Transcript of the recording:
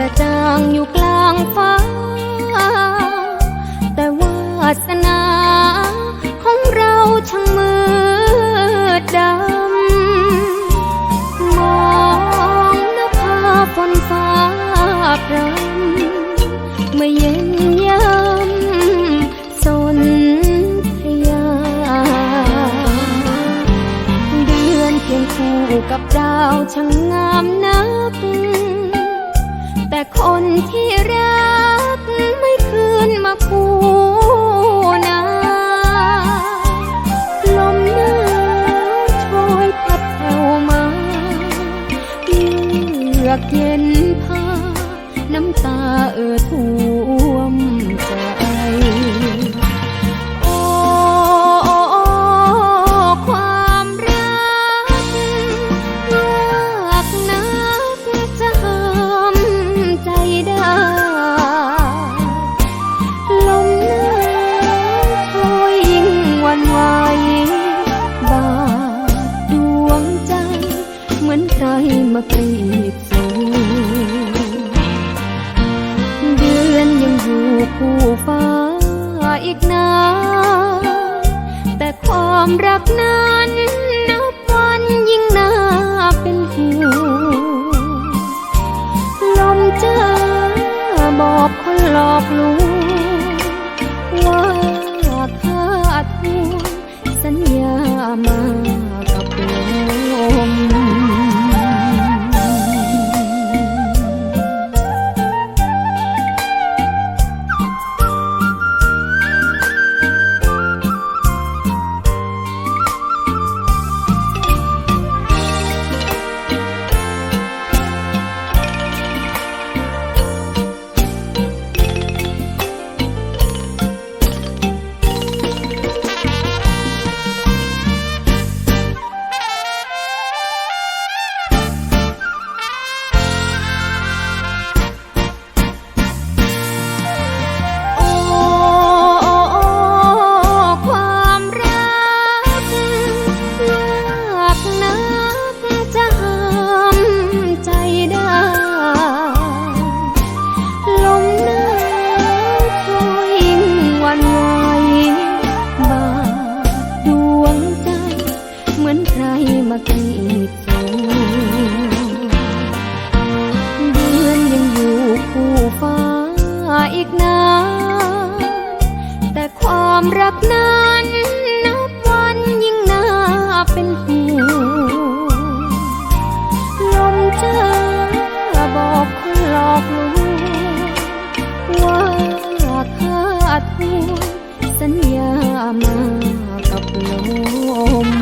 ระจ่างอยู่กลางฟ้า แต่วาสนาของเราช่างมืดดำ มองนภาฝนฟ้าพรำเมื่อเย็นย่ำสนพยา เดือนเพียงคู่กับดาวช่างงามนะ คนที่รักไม่คืนมาคู่นาลมหนาวโชยพัดแผ่วมาเยือกเย็นพาน้ำตาเอ่อท่วม คู่ฟ้าอีกนานแต่ความรักนั้นนับวัน ดสัญญามากับลม